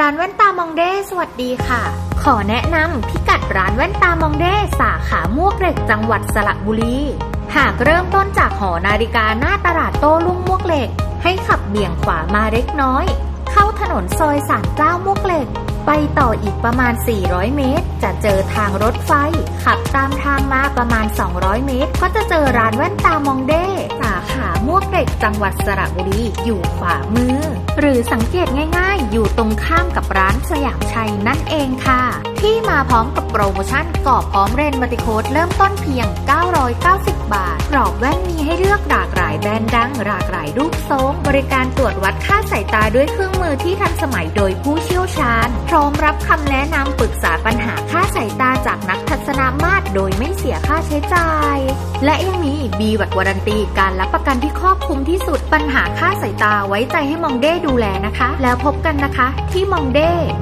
ร้านแว่นตามองเด้สวัสดีค่ะ ขอแนะนำพิกัดร้านแว่นตามองเด้สาขามวกเหล็กจังหวัดสระบุรี หากเริ่มต้นจากหอนาฬิกาหน้าตลาดโต้รุ่งมวกเหล็ก ให้ขับเบี่ยงขวามาเล็กน้อย เข้าถนนซอยสารเจ้ามวกเหล็ก ไปต่ออีกประมาณ 400 เมตร จะเจอทางรถไฟ ขับตามทางมาประมาณ 200 เมตร ก็จะเจอร้านแว่นตามองเด้สา ล็กจังหวัดสระบุรีอยู่ขวามือ หรือสังเกตง่ายๆ อยู่ตรงข้ามกับร้านสยามชัยนั่นเองค่ะ ที่มาพร้อมกับโปรโมชั่นกรอบพร้อมเรนบัติโคดเริ่มต้นเพียง 990 บาท กรอบแว่นมีให้เลือกหลากหลายแบรนด์ดังหลากหลายรูปทรงบริการตรวจวัดค่าสายตาด้วยเครื่องมือที่ทันสมัยโดยผู้เชี่ยวชาญ พร้อมรับคำแนะนำปรึกษาปัญหา ยไม่เสียค่าใช้จ่าย และยังมีบีวัดวารันตีการรับประกันที่ครอบคลุมที่สุดปัญหาค่าสายตาไว้ใจให้มองเด้ดูแลนะคะ แล้วพบกันนะคะ ที่มองเด้